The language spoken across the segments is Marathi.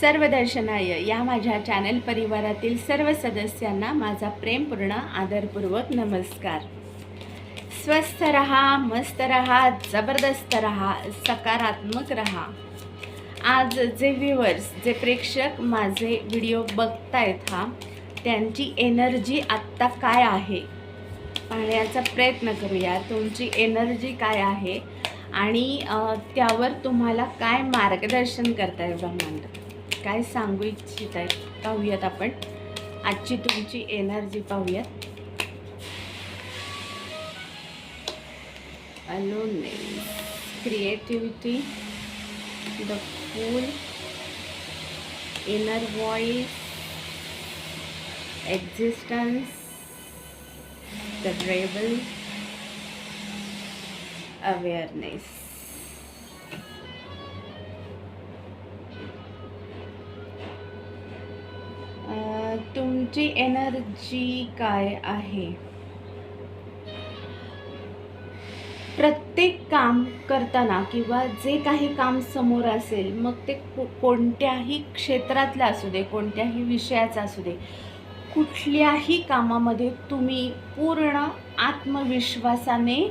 सर्व दर्शनाय या माझ्या चॅनल परिवारातील सर्व सदस्यांना माझा प्रेमपूर्ण आदरपूर्वक नमस्कार. स्वस्थ रहा मस्त रहा जबरदस्त रहा सकारात्मक रहा. आज जे व्ह्युअर्स जे प्रेक्षक माझे व्हिडिओ बघतायत हा त्यांची एनर्जी आत्ता काय आहे? पाहण्याचा प्रयत्न करूया. तुमची एनर्जी काय आहे? आणि त्यावर तुम्हाला काय मार्गदर्शन करताय ब्रह्मांड? काय सांगू इच्छित आहे पाहूयात आपण. आजची तुमची एनर्जी पाहूयात. Aloneness creativity the fool inner voice existence the trouble awareness तुमची एनर्जी काय आहे? प्रत्येक काम करताना किंवा जे काही काम समोर असेल मग ते कोणत्याही क्षेत्रातलं असू दे कोणत्याही विषयाचं असू दे कुठल्याही कामामध्ये तुम्ही पूर्ण आत्मविश्वासाने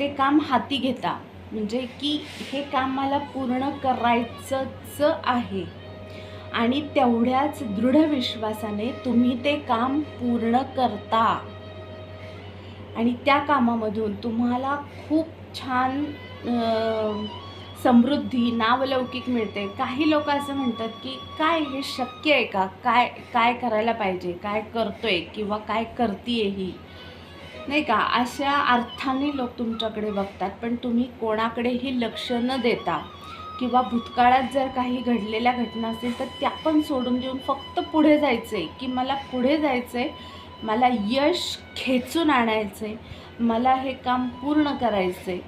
ते काम हाती घेता. म्हणजे की हे काम मला पूर्ण करायचंच आहे. आणि तेवढ्याच दृढ विश्वासाने तुम्ही ते काम पूर्ण करता. आणि त्या कामामधून तुम्हाला खूप छान समृद्धी नावलौकिक मिळते. काही लोक असं म्हणतात की काय हे शक्य आहे का? काय काय करायला पाहिजे? काय करतोय किंवा काय करते ही? नाही का? अशा अर्थाने लोक तुमच्याकडे बघतात पण तुम्ही कोणाकडेही लक्ष न देता किंवा भूतकाळात जर काही घडलेल्या घटना असतील तर त्या पण सोडून देऊन फक्त पुढे जायचं आहे की मला पुढे जायचं आहे मला यश खेचून आणायचं आहे मला हे काम पूर्ण करायचं आहे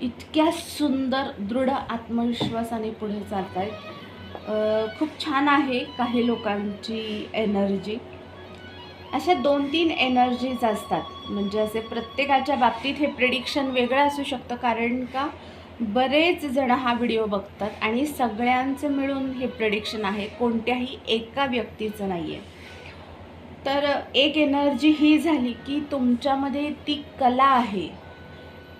इतक्या सुंदर दृढ आत्मविश्वासाने पुढे चालत आहेत खूप छान आहे काही लोकांची एनर्जी अशा दोन तीन एनर्जीज असतात. म्हणजे असे प्रत्येकाच्या बाबतीत हे प्रिडिक्शन वेगळं असू शकतं. कारण का? बरेच जण हा व्हिडिओ बघतात आणि सगळ्यांचं मिळून हे प्रडिक्शन आहे. कोणत्याही एका व्यक्तीचं नाही आहे तर एक एनर्जी ही झाली की तुमच्यामध्ये ती कला आहे.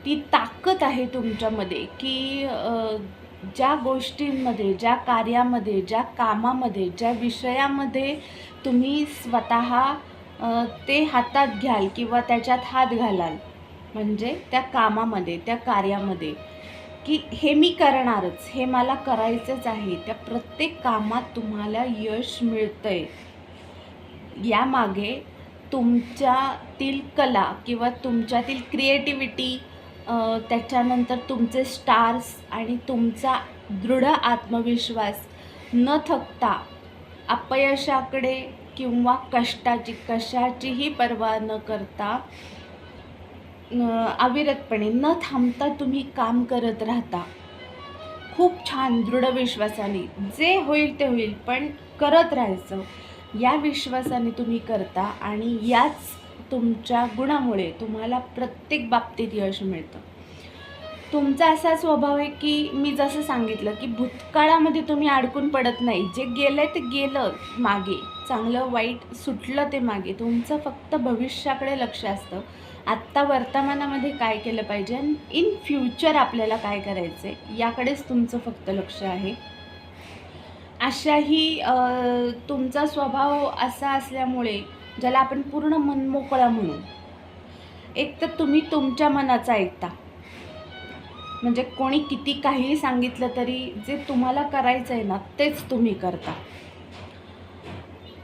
ती ताकद आहे तुमच्यामध्ये की ज्या गोष्टींमध्ये ज्या कार्यामध्ये ज्या कामामध्ये ज्या विषयामध्ये तुम्ही स्वतः ते हातात घ्याल किंवा त्याच्यात हात घालाल. म्हणजे त्या कामामध्ये त्या कार्यामध्ये. की हे मी करणारच हे मला करायचंच आहे. त्या प्रत्येक कामात तुम्हाला यश मिळतं आहे यामागे तुमच्यातील कला किंवा तुमच्यातील क्रिएटिव्हिटी त्याच्यानंतर तुमचे स्टार्स आणि तुमचा दृढ आत्मविश्वास न थकता अपयशाकडे किंवा कष्टाची कशाचीही पर्वा न करता अविरतपणे न थांबता तुम्ही काम करत राहता. खूप छान दृढ विश्वासाने जे होईल ते होईल पण करत राहायचं. या विश्वासाने तुम्ही करता आणि याच तुमच्या गुणामुळे तुम्हाला प्रत्येक बाबतीत यश मिळतं. तुमचा असा स्वभाव आहे की मी जसं सांगितलं की भूतकाळामध्ये तुम्ही अडकून पडत नाही. जे गेलं ते गेलं मागे. चांगलं वाईट सुटलं ते मागे. तुमचं फक्त भविष्याकडे लक्ष असतं. आत्ता वर्तमानामध्ये काय केलं पाहिजे आणि इन फ्युचर आपल्याला काय करायचं आहे याकडेच तुमचं फक्त लक्ष आहे. अशाही तुमचा स्वभाव असा असल्यामुळे ज्याला आपण पूर्ण मनमोकळा म्हणू एक तर तुम्ही तुमच्या मनाचा ऐकता. म्हणजे कोणी किती काहीही सांगितलं तरी जे तुम्हाला करायचं आहे ना तेच तुम्ही करता.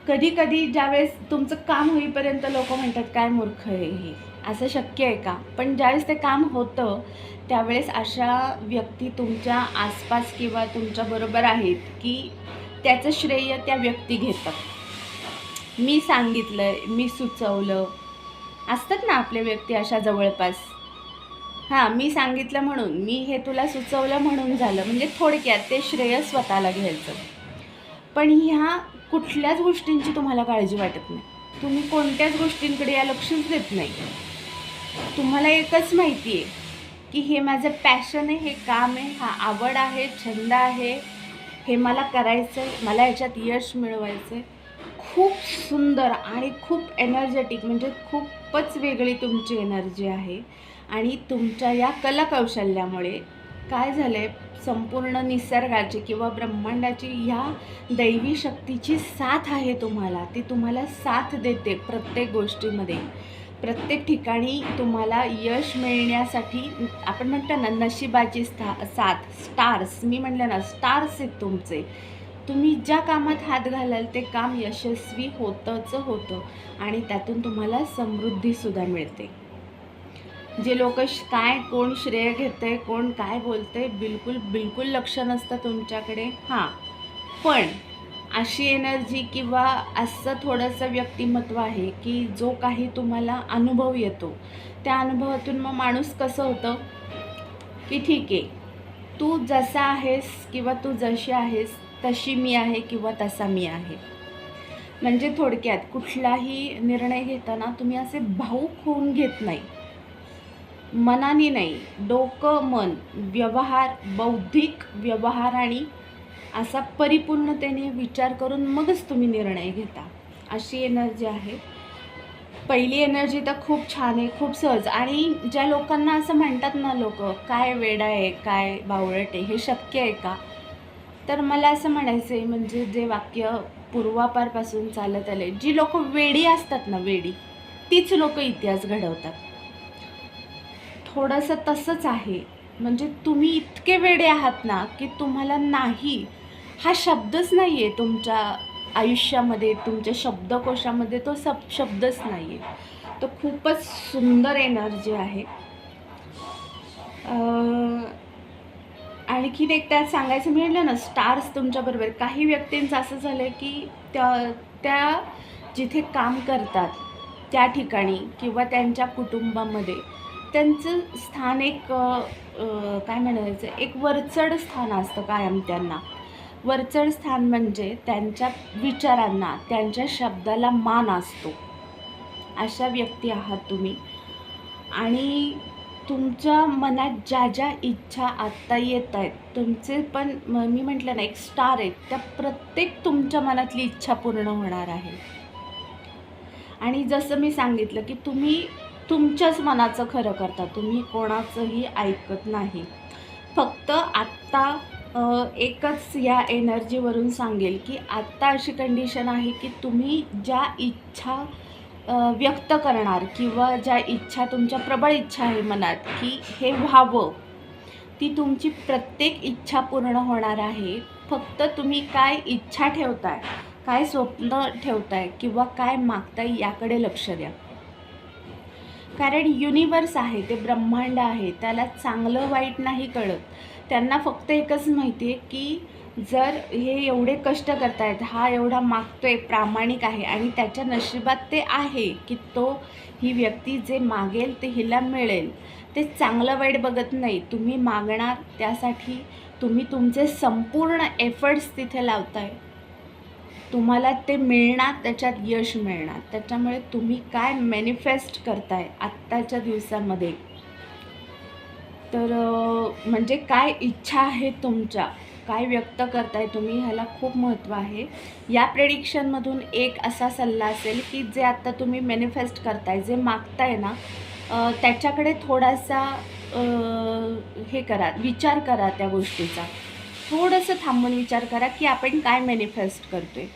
कधी कधी ज्यावेळेस तुमचं काम होईपर्यंत लोक म्हणतात काय मूर्ख आहे हे? असं शक्य आहे का? पण ज्यावेळेस ते काम होतं त्यावेळेस अशा व्यक्ती तुमच्या आसपास किंवा तुमच्याबरोबर आहेत की त्याचं श्रेय त्या व्यक्ती घेतात? मी सांगितलं मी सुचवलं. असतात ना आपले व्यक्ती अशा जवळपास? हां मी सांगितलं म्हणून. मी हे तुला सुचवलं म्हणून झालं. म्हणजे थोडक्यात ते श्रेय स्वतःला घ्यायचं. पण ह्या कुठल्याच गोष्टींची तुम्हाला काळजी वाटत नाही. तुम्ही कोणत्याच गोष्टींकडे या लक्षच देत नाही. तुम्हाला एकच माहिती आहे की हे माझं पॅशन आहे हे काम आहे हा आवड आहे छंद आहे. हे मला करायचं आहे मला याच्यात यश मिळवायचं आहे. खूप सुंदर आणि खूप एनर्जेटिक म्हणजे खूपच वेगळी तुमची एनर्जी आहे. आणि तुमच्या या कलाकौशल्यामुळे काय झालं आहे संपूर्ण निसर्गाची किंवा ब्रह्मांडाची ह्या दैवी शक्तीची साथ आहे तुम्हाला ती तुम्हाला साथ देते प्रत्येक गोष्टीमध्ये. प्रत्येक ठिकाणी तुम्हाला यश मिळण्यासाठी आपण म्हणतो ना नशिबाची स्था साथ स्टार्स मी म्हटलं ना स्टार्स आहेत तुमचे. तुम्ही ज्या कामात हात घालाल ते काम यशस्वी होतंच होतं आणि त्यातून तुम्हाला समृद्धीसुद्धा मिळते. जे लोक काय कोण श्रेय घेते कोण काय बोलते बिलकुल बिलकुल लक्ष नसतं तुमच्याकडे. हां. पण अशी एनर्जी किंवा असं थोडंसं व्यक्तिमत्व आहे की जो काही तुम्हाला अनुभव येतो त्या अनुभवातून मग माणूस कसं होतं? की ठीक आहे तू जसा आहेस किंवा तू जशी आहेस तशी मी आहे किंवा तसा मी आहे. म्हणजे थोडक्यात कुठलाही निर्णय घेताना तुम्ही असे भाऊक होऊन घेत नाही. मनाने नाही डोकं मन व्यवहार बौद्धिक व्यवहार आणि असा परिपूर्णतेने विचार करून मगच तुम्ही निर्णय घेता. अशी एनर्जी आहे. पहिली एनर्जी तर खूप छान आहे खूप सहज. आणि ज्या लोकांना असं म्हणतात ना लोक काय वेडा आहे काय बावळट आहे हे शक्य आहे का? तर मला असं म्हणायचं आहे म्हणजे जे वाक्य पूर्वापारपासून चालत आले जी लोक वेडी असतात ना वेडी तीच लोक इतिहास घडवतात. थोडंसं तसंच आहे. म्हणजे तुम्ही इतके वेडे आहात ना की तुम्हाला नाही हा शब्दच नाही आहे तुमच्या आयुष्यामध्ये तुमच्या शब्दकोशामध्ये तो सब शब्दच नाही आहे तो खूपच सुंदर एनर्जी आहे. आणखीन एक त्यात सांगायचं मिळालं ना स्टार्स तुमच्याबरोबर काही व्यक्तींचं असं झालं आहे की त्या त्या जिथे काम करतात त्या ठिकाणी किंवा त्यांच्या कुटुंबामध्ये त्यांचं स्थान एक काय म्हणायचं एक वरचढ स्थान असतं कायम त्यांना. वरचढ स्थान म्हणजे त्यांच्या विचारांना त्यांच्या शब्दाला मान असतो. अशा व्यक्ती आहात तुम्ही. आणि तुमच्या मनात ज्या ज्या इच्छा आत्ता येत आहेत तुमचे पण म- मी म्हटलं ना एक स्टार आहेत त्या प्रत्येक तुमच्या मनातली इच्छा पूर्ण होणार आहे. आणि जसं मी सांगितलं की तुम्ही तुमच्याच मनाचं खरं करता तुम्ही कोणाचंही ऐकत नाही. फक्त आत्ता एकच या एनर्जीवरून सांगेल की आत्ता अशी कंडिशन आहे की तुम्ही ज्या इच्छा व्यक्त करणार किंवा ज्या इच्छा तुमच्या प्रबळ इच्छा आहे मनात की हे व्हावं ती तुमची प्रत्येक इच्छा पूर्ण होणार आहे. फक्त तुम्ही काय इच्छा ठेवताय काय स्वप्न ठेवताय किंवा काय मागताय याकडे लक्ष द्या. कारण युनिवर्स आहे ते ब्रह्मांड आहे त्याला चांगलं वाईट नाही कळत. त्यांना फक्त एकच माहिती आहे की जर हे एवढे कष्ट करतायत हा एवढा मागतो आहे प्रामाणिक आहे आणि त्याच्या नशिबात ते आहे की तो ही व्यक्ती जे मागेल ते हिला मिळेल. ते चांगलं वाईट बघत नाही. तुम्ही मागणार त्यासाठी तुम्ही तुमचे संपूर्ण एफर्ट्स तिथे लावताय. तुम्हाला ते मिळणार त्याच्यात यश मिळणार. त्याच्यामुळे तुम्ही काय मॅनिफेस्ट करताय आत्ताच्या दिवसामध्ये? तर म्हणजे काय इच्छा आहे तुमच्या? काय व्यक्त करताय तुम्ही? ह्याला खूप महत्त्व आहे. या प्रेडिक्शनमधून एक असा सल्ला असेल की जे आत्ता तुम्ही मॅनिफेस्ट करताय जे मागताय ना त्याच्याकडे थोडासा हे करा विचार करा त्या गोष्टीचा. थोडंसं थांबून विचार करा की आपण काय मॅनिफेस्ट आहे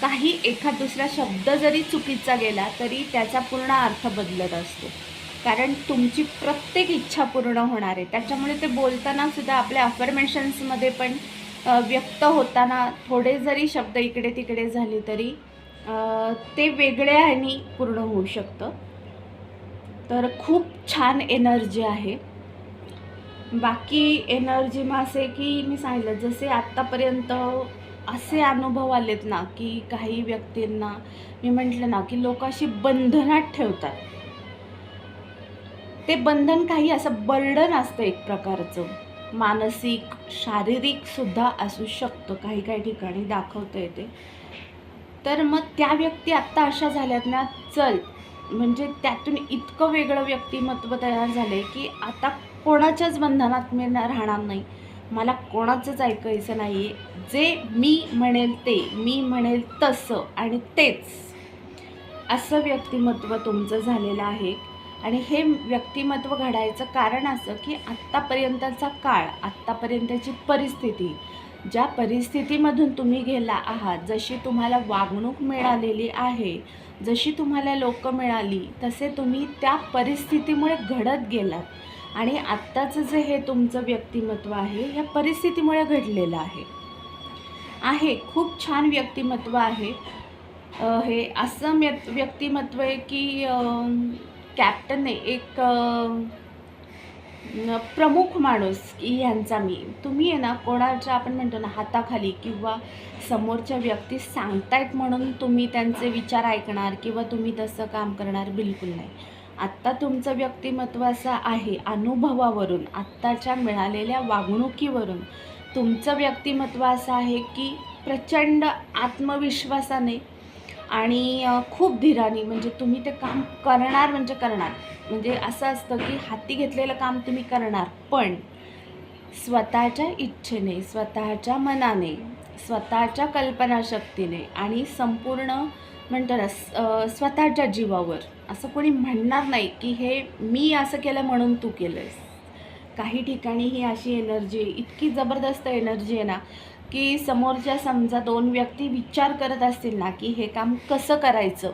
काही एखाद दुसरा शब्द जरी चुकीचा गेला तरी त्याचा पूर्ण अर्थ बदलत असतो. कारण तुमची प्रत्येक इच्छा पूर्ण होणार आहे. त्याच्यामुळे ते बोलताना सुद्धा आपल्या अफर्मेशन्समध्ये पण व्यक्त होताना थोडे जरी शब्द इकडे तिकडे झाले तरी ते वेगळ्या ह्यानी पूर्ण होऊ शकतं. तर खूप छान एनर्जी आहे. बाकी एनर्जी मासे असे की मी सांगितलं जसे आत्तापर्यंत असे अनुभव आलेत ना की काही व्यक्तींना मी म्हटलं ना की लोक अशी बंधनात ठेवतात. ते बंधन काही असं बर्डन असतं एक प्रकारचं. मानसिक शारीरिक सुद्धा असू शकतं काही काही ठिकाणी दाखवता येते तर मग त्या व्यक्ती आत्ता अशा झाल्यात ना चल. म्हणजे त्यातून इतकं वेगळं व्यक्तिमत्व तयार झालं आहे की आता कोणाच्याच बंधनात मी राहणार नाही. मला कोणाचंच ऐकायचं नाही आहे जे मी म्हणेल ते मी म्हणेल तसं आणि तेच. असं व्यक्तिमत्व तुमचं झालेलं आहे. आणि हे व्यक्तिमत्व घडायचं कारण असं की आत्तापर्यंतचा काळ आत्तापर्यंतची परिस्थिती ज्या परिस्थितीमधून तुम्ही गेला आहात जशी तुम्हाला वागणूक मिळालेली आहे जशी तुम्हाला लोक मिळाली तसे तुम्ही त्या परिस्थितीमुळे घडत गेलात. आणि आत्ताचं जे हे तुमचं व्यक्तिमत्व आहे ह्या परिस्थितीमुळे घडलेलं आहे. आहे खूप छान व्यक्तिमत्व आहे. हे असं व्यक्तिमत्व आहे की कॅप्टन आहे. एक प्रमुख माणूस की ह्यांचा मी. तुम्ही आहे ना कोणाच्या आपण म्हणतो ना हाताखाली किंवा समोरच्या व्यक्ती सांगतायत म्हणून तुम्ही त्यांचे विचार ऐकणार किंवा तुम्ही तसं काम करणार बिलकुल नाही. आत्ता तुमचं व्यक्तिमत्व असं आहे अनुभवावरून आत्ताच्या मिळालेल्या वागणुकीवरून तुमचं व्यक्तिमत्व असं आहे की प्रचंड आत्मविश्वासाने आणि खूप धीराने म्हणजे तुम्ही ते काम करणार म्हणजे करणार. म्हणजे असं असतं की हाती घेतलेलं काम तुम्ही करणार पण स्वतःच्या इच्छेने स्वतःच्या मनाने स्वतःच्या कल्पनाशक्तीने आणि संपूर्ण म्हणतो ना स्वतःच्या जीवावर. असं कोणी म्हणणार नाही की हे मी असं केलं म्हणून तू केलंस काही ठिकाणी ही अशी एनर्जी इतकी जबरदस्त एनर्जी आहे ना की समोरच्या समजा दोन व्यक्ती विचार करत असतील ना की हे काम कसं करायचं?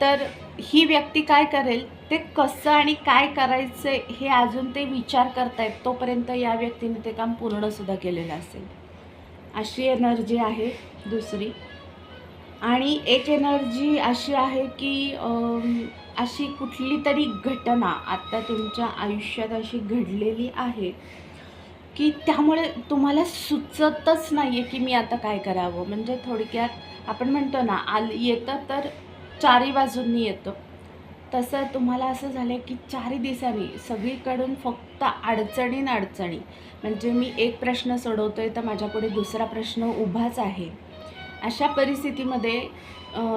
तर ही व्यक्ती काय करेल? ते कसं आणि काय करायचं हे अजून ते विचार करतायत. तोपर्यंत या व्यक्तीने ते काम पूर्णसुद्धा केलेलं असेल. अशी एनर्जी आहे दुसरी. आणि एक एनर्जी अशी आहे की अशी कुठली तरी घटना आत्ता तुमच्या आयुष्यात अशी घडलेली आहे की त्यामुळे तुम्हाला सुचतच नाही आहे की मी आता काय करावं. म्हणजे थोडक्यात आपण म्हणतो ना आल येतं तर चारी बाजूंनी येतं. तसं तुम्हाला असं झालं आहे की चारही दिवसांनी सगळीकडून फक्त अडचणी अडचणी. म्हणजे मी एक प्रश्न सोडवतो आहे तर माझ्यापुढे दुसरा प्रश्न उभाच आहे. अशा परिस्थितीमध्ये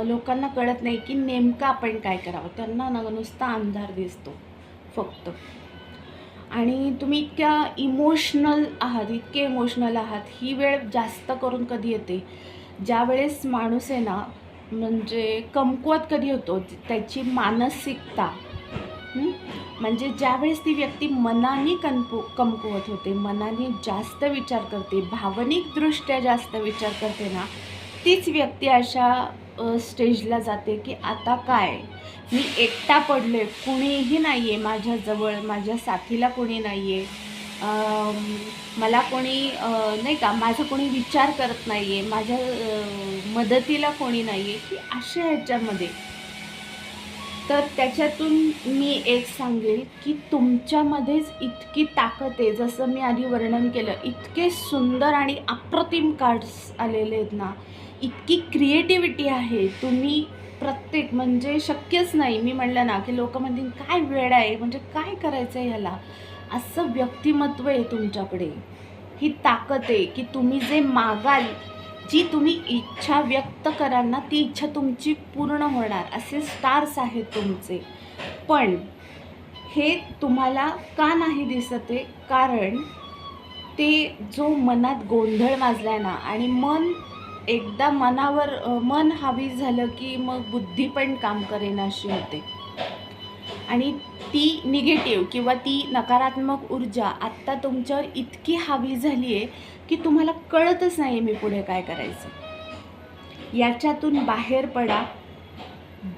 लोकांना कळत नाही की नेमकं आपण काय करावं. त्यांना नुसता अंधार दिसतो. फक्त. आणि तुम्ही इतक्या इमोशनल आहात इतके इमोशनल आहात ही वेळ जास्त करून कधी येते? ज्या वेळेस माणूस आहे ना म्हणजे कमकुवत कधी होतो त्याची मानसिकता म्हणजे ज्यावेळेस ती व्यक्ती मनाने कमकु कमकुवत होते मनाने जास्त विचार करते भावनिकदृष्ट्या जास्त विचार करते ना तीच व्यक्ती अशा स्टेजला जाते की आता काय? मी एकटा पडले कुणीही नाही आहे माझ्याजवळ माझ्या साथीला कोणी नाही आहे मला कोणी नाही का माझा कोणी विचार करत नाही आहे माझ्या मदतीला कोणी नाही आहे की अशा ह्याच्यामध्ये. तर त्याच्यातून मी एक सांगेल की तुमच्यामध्येच इतकी ताकद आहे जसं मी आधी वर्णन केलं इतके सुंदर आणि अप्रतिम कार्ड्स आलेले आहेत ना इतकी क्रिएटिव्हिटी आहे तुम्ही प्रत्येक म्हणजे शक्यच नाही. मी म्हणलं ना की लोक म्हणतील काय वेळ आहे? म्हणजे काय करायचं आहे ह्याला? असं व्यक्तिमत्व आहे तुमच्याकडे. ही ताकद आहे की तुम्ही जे मागाल जी तुम्ही इच्छा व्यक्त कराल ना ती इच्छा तुमची पूर्ण होणार. असे स्टार्स आहेत तुमचे. पण हे तुम्हाला का नाही दिसत आहे? कारण ते जो मनात गोंधळ माजलाय ना आणि मन एकदा मनावर मन हावी झालं की मग बुद्धी पण काम करेन अशी होते. आणि ती निगेटिव्ह किंवा ती नकारात्मक ऊर्जा आत्ता तुमच्यावर इतकी हावी झाली आहे की तुम्हाला कळतच नाही मी पुढे काय करायचं. याच्यातून बाहेर पडा.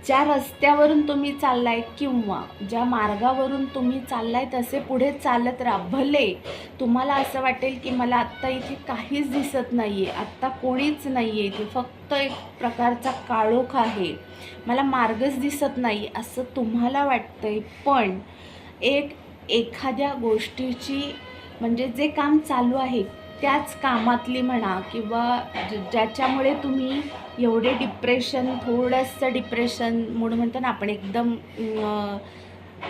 ज्या रस्त्यावरून तुम्ही चाललाय किंवा ज्या मार्गावरून तुम्ही चाललाय तसे पुढे चालत राहा. भले तुम्हाला असं वाटेल की मला आत्ता इथे काहीच दिसत नाही आहे आत्ता कोणीच नाही आहे इथे फक्त एक प्रकारचा काळोख आहे. मला मार्गच दिसत नाही असं तुम्हाला वाटतंय पण एक एखाद्या गोष्टीची म्हणजे जे काम चालू आहे त्याच कामातली म्हणा किंवा ज- ज्याच्यामुळे तुम्ही एवढे डिप्रेशन थोडंसं डिप्रेशन म्हणून म्हणतो ना आपण एकदम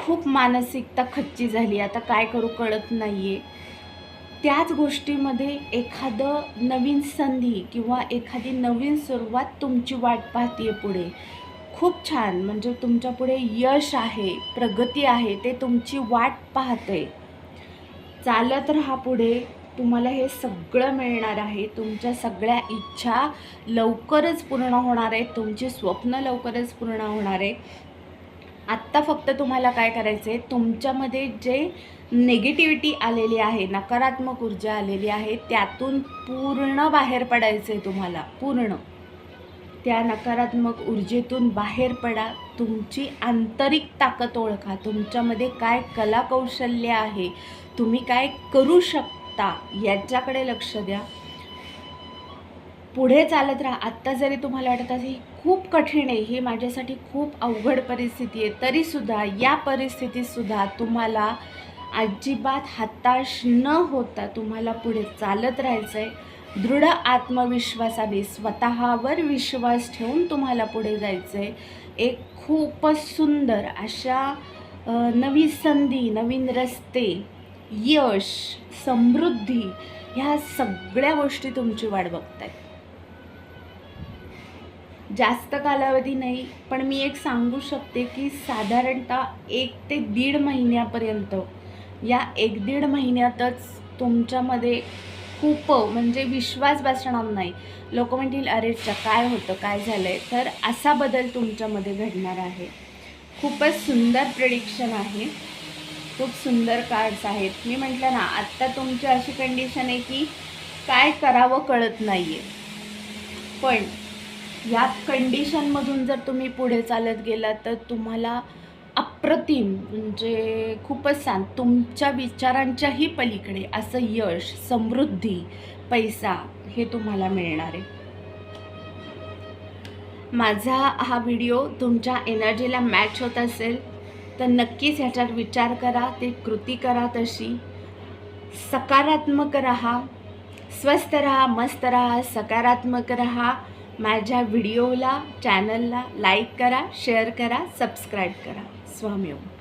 खूप मानसिकता खच्ची झाली आता काय करू कळत नाही आहे त्याच गोष्टीमध्ये एखादं नवीन संधी किंवा एखादी नवीन सुरुवात तुमची वाट पाहतीये पुढे. खूप छान. म्हणजे तुमच्यापुढे यश आहे प्रगती आहे ते तुमची वाट पाहते चालत राहा पुढे. तुम्हाला हे सगळं मिळणार आहे. तुमच्या सगळ्या इच्छा लवकरच पूर्ण होणार आहेत. तुमची स्वप्न लवकरच पूर्ण होणार आहे आत्ता फक्त तुम्हाला काय करायचं आहे तुमच्यामध्ये जे निगेटिव्हिटी आलेली आहे नकारात्मक ऊर्जा आलेली आहे त्यातून पूर्ण बाहेर पडायचं आहे तुम्हाला. पूर्ण. त्या नकारात्मक ऊर्जेतून बाहेर पडा. तुमची आंतरिक ताकद ओळखा. तुमच्यामध्ये काय कलाकौशल्य आहे? तुम्ही काय करू शकता? याच्याकडे लक्ष द्या. पुढे चालत राहा. आत्ता जरी तुम्हाला वाटत असेल ही खूप कठीण आहे ही माझ्यासाठी खूप अवघड परिस्थिती आहे तरीसुद्धा या परिस्थितीतसुद्धा तुम्हाला अजिबात हताश न होता तुम्हाला पुढे चालत राहायचं आहे दृढ आत्मविश्वासाने स्वतःवर विश्वास ठेवून तुम्हाला पुढे जायचं आहे एक खूपच सुंदर अशा नवी संधी नवीन रस्ते यश समृद्धी ह्या सगळ्या गोष्टी तुमची वाट आहेत जास्त कालावधी नाही पण मी एक सांगू शकते की साधारणतः एक ते दीड महिन्यापर्यंत या एक दीड महिन्यातच तुमच्यामध्ये खूप म्हणजे विश्वास बसणार नाही. लोक म्हणतील अरे काय होतं काय झालं आहे तर असा बदल तुमच्यामध्ये घडणार आहे. खूपच सुंदर प्रिडिक्शन आहे. खूप सुंदर कार्ड्स आहेत. मी म्हटलं ना आत्ता तुमची अशी कंडिशन आहे की काय करावं कळत नाही आहे पण या कंडिशनमधून जर तुम्ही पुढे चालत गेलात तर तुम्हाला अप्रतिम म्हणजे खूपच छान. तुमच्या विचारांच्याही पलीकडे असं यश समृद्धी पैसा हे तुम्हाला मिळणार आहे. माझा हा व्हिडिओ तुमच्या एनर्जीला मॅच होत असेल. तर नक्कीच ह्याच्यात विचार करा ते कृती करा तशी. सकारात्मक रहा स्वस्थ रहा मस्त रहा सकारात्मक रहा. माझ्या व्हिडिओला चॅनलला लाईक करा शेअर करा सबस्क्राईब करा. स्वामी ओम.